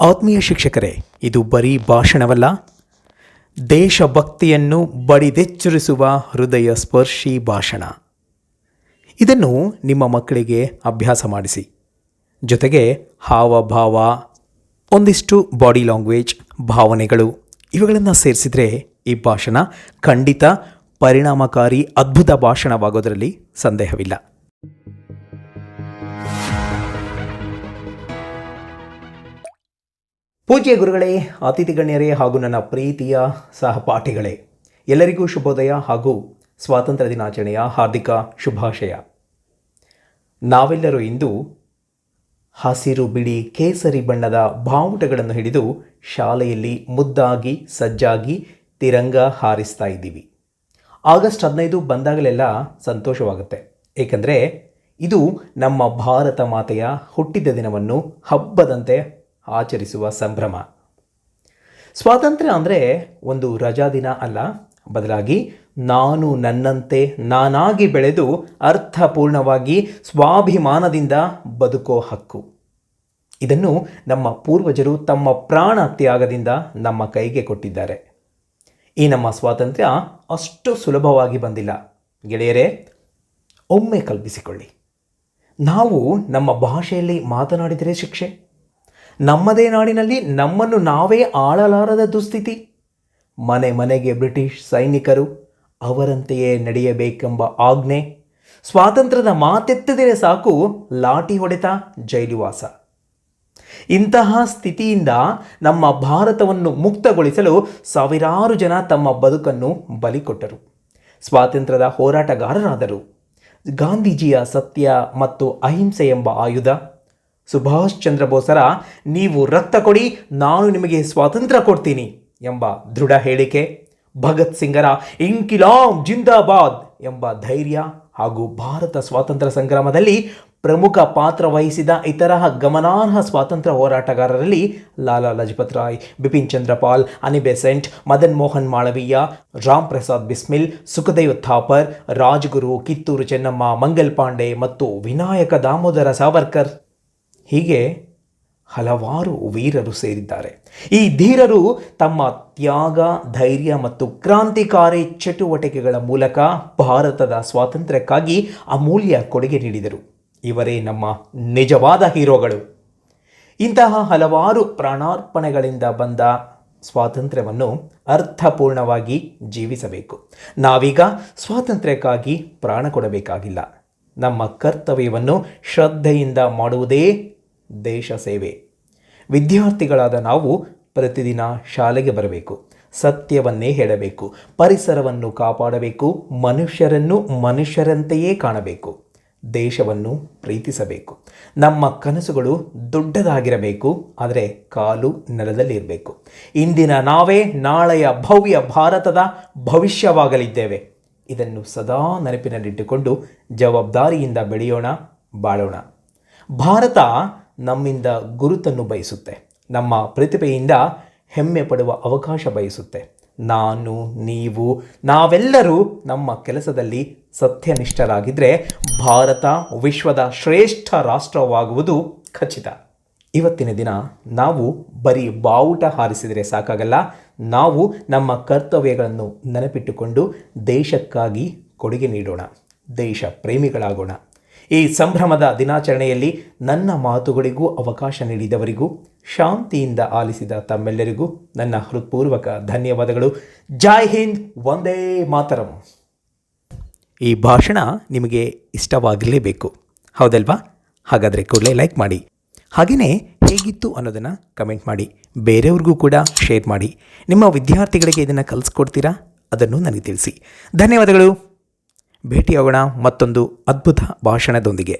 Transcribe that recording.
ಆತ್ಮೀಯ ಶಿಕ್ಷಕರೇ, ಇದು ಬರೀ ಭಾಷಣವಲ್ಲ. ದೇಶಭಕ್ತಿಯನ್ನು ಬಡಿದೆಚ್ಚರಿಸುವ ಹೃದಯ ಸ್ಪರ್ಶಿ ಭಾಷಣ. ಇದನ್ನು ನಿಮ್ಮ ಮಕ್ಕಳಿಗೆ ಅಭ್ಯಾಸ ಮಾಡಿಸಿ. ಜೊತೆಗೆ ಹಾವಭಾವ, ಒಂದಿಷ್ಟು ಬಾಡಿ ಲ್ಯಾಂಗ್ವೇಜ್, ಭಾವನೆಗಳು, ಇವುಗಳನ್ನು ಸೇರಿಸಿದರೆ ಈ ಭಾಷಣ ಖಂಡಿತ ಪರಿಣಾಮಕಾರಿ ಅದ್ಭುತ ಭಾಷಣವಾಗೋದರಲ್ಲಿ ಸಂದೇಹವಿಲ್ಲ. ಪೂಜ್ಯ ಗುರುಗಳೇ, ಅತಿಥಿ ಗಣ್ಯರೇ ಹಾಗೂ ನನ್ನ ಪ್ರೀತಿಯ ಸಹಪಾಠಿಗಳೇ, ಎಲ್ಲರಿಗೂ ಶುಭೋದಯ ಹಾಗೂ ಸ್ವಾತಂತ್ರ್ಯ ದಿನಾಚರಣೆಯ ಹಾರ್ದಿಕ ಶುಭಾಶಯ. ನಾವೆಲ್ಲರೂ ಇಂದು ಹಸಿರು ಬಿಳಿ ಕೇಸರಿ ಬಣ್ಣದ ಬಾವುಟಗಳನ್ನು ಹಿಡಿದು ಶಾಲೆಯಲ್ಲಿ ಮುದ್ದಾಗಿ, ಸಜ್ಜಾಗಿ ತಿರಂಗ ಹಾರಿಸ್ತಾ ಇದ್ದೀವಿ. ಆಗಸ್ಟ್ ಹದಿನೈದು ಬಂದಾಗಲೆಲ್ಲ ಸಂತೋಷವಾಗುತ್ತೆ. ಏಕೆಂದರೆ ಇದು ನಮ್ಮ ಭಾರತ ಮಾತೆಯ ಹುಟ್ಟಿದ ದಿನವನ್ನು ಹಬ್ಬದಂತೆ ಆಚರಿಸುವ ಸಂಭ್ರಮ. ಸ್ವಾತಂತ್ರ್ಯ ಅಂದರೆ ಒಂದು ರಜಾ ದಿನ ಅಲ್ಲ. ಬದಲಾಗಿ ನಾನು ನನ್ನಂತೆ ನಾನಾಗಿ ಬೆಳೆದು ಅರ್ಥಪೂರ್ಣವಾಗಿ ಸ್ವಾಭಿಮಾನದಿಂದ ಬದುಕೋ ಹಕ್ಕು. ಇದನ್ನು ನಮ್ಮ ಪೂರ್ವಜರು ತಮ್ಮ ಪ್ರಾಣ ತ್ಯಾಗದಿಂದ ನಮ್ಮ ಕೈಗೆ ಕೊಟ್ಟಿದ್ದಾರೆ. ಈ ನಮ್ಮ ಸ್ವಾತಂತ್ರ್ಯ ಅಷ್ಟು ಸುಲಭವಾಗಿ ಬಂದಿಲ್ಲ. ಗೆಳೆಯರೇ, ಒಮ್ಮೆ ಕಲ್ಪಿಸಿಕೊಳ್ಳಿ. ನಾವು ನಮ್ಮ ಭಾಷೆಯಲ್ಲಿ ಮಾತನಾಡಿದರೆ ಶಿಕ್ಷೆ? ನಮ್ಮದೇ ನಾಡಿನಲ್ಲಿ ನಮ್ಮನ್ನು ನಾವೇ ಆಳಲಾರದ ದುಸ್ಥಿತಿ. ಮನೆ ಮನೆಗೆ ಬ್ರಿಟಿಷ್ ಸೈನಿಕರು ಅವರಂತೆಯೇ ನಡೆಯಬೇಕೆಂಬ ಆಜ್ಞೆ, ಸ್ವಾತಂತ್ರ್ಯದ ಮಾತೆತ್ತದಿರೆ ಸಾಕು ಲಾಠಿ ಹೊಡೆತ ಜೈಲುವಾಸ. ಇಂತಹ ಸ್ಥಿತಿಯಿಂದ ನಮ್ಮ ಭಾರತವನ್ನು ಮುಕ್ತಗೊಳಿಸಲು ಸಾವಿರಾರು ಜನ ತಮ್ಮ ಬದುಕನ್ನು ಬಲಿ ಕೊಟ್ಟರು. ಸ್ವಾತಂತ್ರ್ಯದ ಹೋರಾಟಗಾರರಾದರು. ಗಾಂಧೀಜಿಯ ಸತ್ಯ ಮತ್ತು ಅಹಿಂಸೆ ಎಂಬ ಆಯುಧ ಸುಭಾಷ್ ಚಂದ್ರ ಬೋಸರ, ನೀವು ರಕ್ತ ಕೊಡಿ, ನಾನು ನಿಮಗೆ ಸ್ವಾತಂತ್ರ್ಯ ಕೊಡ್ತೀನಿ ಎಂಬ ದೃಢ ಹೇಳಿಕೆ. ಭಗತ್ ಸಿಂಗರ, ಇಂಕಿಲಾಂ ಜಿಂದಾಬಾದ್ ಎಂಬ ಧೈರ್ಯ ಹಾಗೂ ಭಾರತ ಸ್ವಾತಂತ್ರ್ಯ ಸಂಗ್ರಾಮದಲ್ಲಿ ಪ್ರಮುಖ ಪಾತ್ರ ವಹಿಸಿದ ಇತರ ಗಮನಾರ್ಹ ಸ್ವಾತಂತ್ರ್ಯ ಹೋರಾಟಗಾರರಲ್ಲಿ ಲಾಲಾ ಲಜಪತ್ ರಾಯ್, ಬಿಪಿನ್ ಚಂದ್ರಪಾಲ್ ಅನಿಬೆಸೆಂಟ್ ಮದನ್ ಮೋಹನ್ ಮಾಳವೀಯ, ರಾಮ್ ಪ್ರಸಾದ್ ಬಿಸ್ಮಿಲ್, ಸುಖದೇವ್ ಥಾಪರ್, ರಾಜ್ಗುರು ಕಿತ್ತೂರು ಚೆನ್ನಮ್ಮ, ಮಂಗಲ್ ಪಾಂಡೆ ಮತ್ತು ವಿನಾಯಕ ದಾಮೋದರ ಸಾವರ್ಕರ್. ಹೀಗೆ ಹಲವಾರು ವೀರರು ಸೇರಿದ್ದಾರೆ. ಈ ಧೀರರು ತಮ್ಮ ತ್ಯಾಗ, ಧೈರ್ಯ ಮತ್ತು ಕ್ರಾಂತಿಕಾರಿ ಚಟುವಟಿಕೆಗಳ ಮೂಲಕ ಭಾರತದ ಸ್ವಾತಂತ್ರ್ಯಕ್ಕಾಗಿ ಅಮೂಲ್ಯ ಕೊಡುಗೆ ನೀಡಿದರು. ಇವರೇ ನಮ್ಮ ನಿಜವಾದ ಹೀರೋಗಳು. ಇಂತಹ ಹಲವಾರು ಪ್ರಾಣಾರ್ಪಣೆಗಳಿಂದ ಬಂದ ಸ್ವಾತಂತ್ರ್ಯವನ್ನು ಅರ್ಥಪೂರ್ಣವಾಗಿ ಜೀವಿಸಬೇಕು. ನಾವೀಗ ಸ್ವಾತಂತ್ರ್ಯಕ್ಕಾಗಿ ಪ್ರಾಣ ಕೊಡಬೇಕಾಗಿಲ್ಲ. ನಮ್ಮ ಕರ್ತವ್ಯವನ್ನು ಶ್ರದ್ಧೆಯಿಂದ ಮಾಡುವುದೇ ದೇಶ ಸೇವೆ. ವಿದ್ಯಾರ್ಥಿಗಳಾದ ನಾವು ಪ್ರತಿದಿನ ಶಾಲೆಗೆ ಬರಬೇಕು. ಸತ್ಯವನ್ನೇ ಹೇಳಬೇಕು. ಪರಿಸರವನ್ನು ಕಾಪಾಡಬೇಕು. ಮನುಷ್ಯರನ್ನು ಮನುಷ್ಯರಂತೆಯೇ ಕಾಣಬೇಕು. ದೇಶವನ್ನು ಪ್ರೀತಿಸಬೇಕು. ನಮ್ಮ ಕನಸುಗಳು ದೊಡ್ಡದಾಗಿರಬೇಕು. ಆದರೆ ಕಾಲು ನೆಲದಲ್ಲಿರಬೇಕು. ಇಂದಿನ ನಾವೇ ನಾಳೆಯ ಭವ್ಯ ಭಾರತದ ಭವಿಷ್ಯವಾಗಲಿದ್ದೇವೆ. ಇದನ್ನು ಸದಾ ನೆನಪಿನಲ್ಲಿಟ್ಟುಕೊಂಡು ಜವಾಬ್ದಾರಿಯಿಂದ ಬೆಳೆಯೋಣ, ಬಾಳೋಣ. ಭಾರತ ನಮ್ಮಿಂದ ಗುರುತನ್ನು ಬಯಸುತ್ತೆ. ನಮ್ಮ ಪ್ರತಿಭೆಯಿಂದ ಹೆಮ್ಮೆ ಪಡುವ ಅವಕಾಶ ಬಯಸುತ್ತೆ. ನಾನು, ನೀವು, ನಾವೆಲ್ಲರೂ ನಮ್ಮ ಕೆಲಸದಲ್ಲಿ ಸತ್ಯನಿಷ್ಠರಾಗಿದ್ದರೆ ಭಾರತ ವಿಶ್ವದ ಶ್ರೇಷ್ಠ ರಾಷ್ಟ್ರವಾಗುವುದು ಖಚಿತ. ಇವತ್ತಿನ ದಿನ ನಾವು ಬರೀ ಬಾವುಟ ಹಾರಿಸಿದರೆ ಸಾಕಾಗಲ್ಲ. ನಾವು ನಮ್ಮ ಕರ್ತವ್ಯಗಳನ್ನು ನೆನಪಿಟ್ಟುಕೊಂಡು ದೇಶಕ್ಕಾಗಿ ಕೊಡುಗೆ ನೀಡೋಣ. ದೇಶ ಪ್ರೇಮಿಗಳಾಗೋಣ. ಈ ಸಂಭ್ರಮದ ದಿನಾಚರಣೆಯಲ್ಲಿ ನನ್ನ ಮಾತುಗಳಿಗೂ ಅವಕಾಶ ನೀಡಿದವರಿಗೂ, ಶಾಂತಿಯಿಂದ ಆಲಿಸಿದ ತಮ್ಮೆಲ್ಲರಿಗೂ ನನ್ನ ಹೃತ್ಪೂರ್ವಕ ಧನ್ಯವಾದಗಳು. ಜೈ ಹಿಂದ್ ಒಂದೇ ಮಾತರಂ. ಈ ಭಾಷಣ ನಿಮಗೆ ಇಷ್ಟವಾಗಲೇಬೇಕು. ಹೌದಲ್ವಾ? ಹಾಗಾದರೆ ಕೂಡಲೇ ಲೈಕ್ ಮಾಡಿ. ಹಾಗೆಯೇ ಹೇಗಿತ್ತು ಅನ್ನೋದನ್ನು ಕಮೆಂಟ್ ಮಾಡಿ. ಬೇರೆಯವ್ರಿಗೂ ಕೂಡ ಶೇರ್ ಮಾಡಿ. ನಿಮ್ಮ ವಿದ್ಯಾರ್ಥಿಗಳಿಗೆ ಇದನ್ನು ಕಲಿಸ್ಕೊಡ್ತೀರಾ? ಅದನ್ನು ನನಗೆ ತಿಳಿಸಿ. ಧನ್ಯವಾದಗಳು. ಭೇಟಿಯಾಗೋಣ ಮತ್ತೊಂದು ಅದ್ಭುತ ಭಾಷಣದೊಂದಿಗೆ.